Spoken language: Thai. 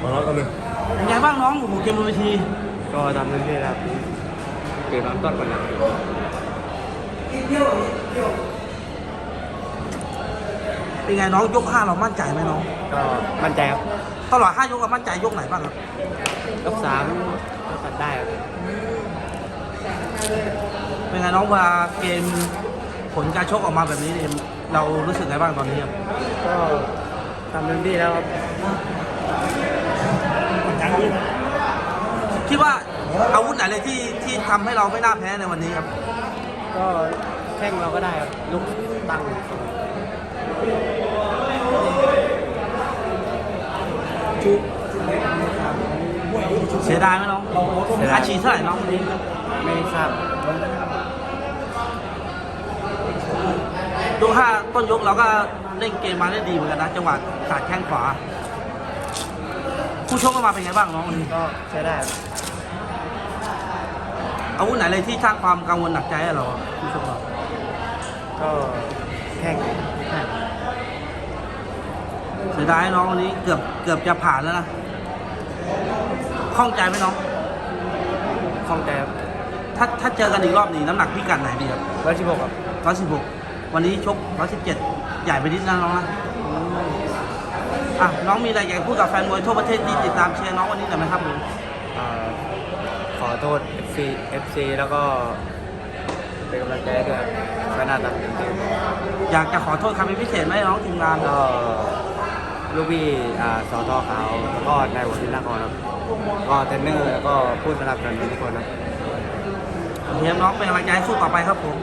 ขอรับกันเลยเป็นไงบ้างน้องโอ้โหเกมบนเวทีก็ทำเต็มที่แล้วเกิดน้ำต้นก่อนนะเป็นไงน้องยกห้าเรามั่นใจไหมน้องก็มั่นใจครับตลอดห้ายกเรามั่นใจยกไหนบ้างครับยกสามก็ตัดได้ครับเป็นไงน้องเวลาเกมผลการชกออกมาแบบนี้เนี่ยเรารู้สึกไงบ้างตอนนี้ครับก็ทำเต็มที่แล้วครับ คิดว่าอาวุธไหนเลยที่ที่ทำให้เราไม่น่าแพ้ในวันนี้ครับ ก็แข้งเราก็ได้ครับลุกตั้งเสียดายไหมน้องอาชีพเท่าไหร่น้องวันนี้ไม่ทราบยกห้าต้นยกเราก็เล่นเกมมาได้ดีเหมือนกันนะจังหวะขาดแข้งขวา ผู้ชกก็มาเป็นไงบ้างน้องวันนี้ก็ใช้ได้ครับอาวุธไหนเลยที่สร้างความกังวลหนักใจให้เราผู้ชกเราก็แข้งเสียดายน้องวันนี้เกือบเกือบจะผ่านแล้วนะข้องใจไหมน้อง คล่องใจครับถ้าถ้าเจอกันอีกรอบนี้น้ำหนักพิกัดไหนดีครับร้อยสิบหกครับร้อยสิบหกวันนี้ชกร้อยสิบเจ็ดใหญ่ไปนิดนะน้องนะ อะน้องมีอะไรอยากจะพูดกับแฟนมวยทั่วประเทศที่ติดตามเชียร์น้องวันนี้หน่อยไหมครับผมเอ่อขอโทษ FC FC แล้วก็เป็นกำลังใจให้ด้วยครับก็น่าทำเต็มที่อยากจะขอโทษใครเป็นพิเศษไหมน้องทีมงานก็ลูกพี่อ่าสอทอขาวแล้วก็นายหัวที่นครครับก็เทรนเนอร์แล้วก็ผู้สนับสนุนทุกคนครับเฮียน้องเป็นกำลังใจให้สู้ต่อไปครับผม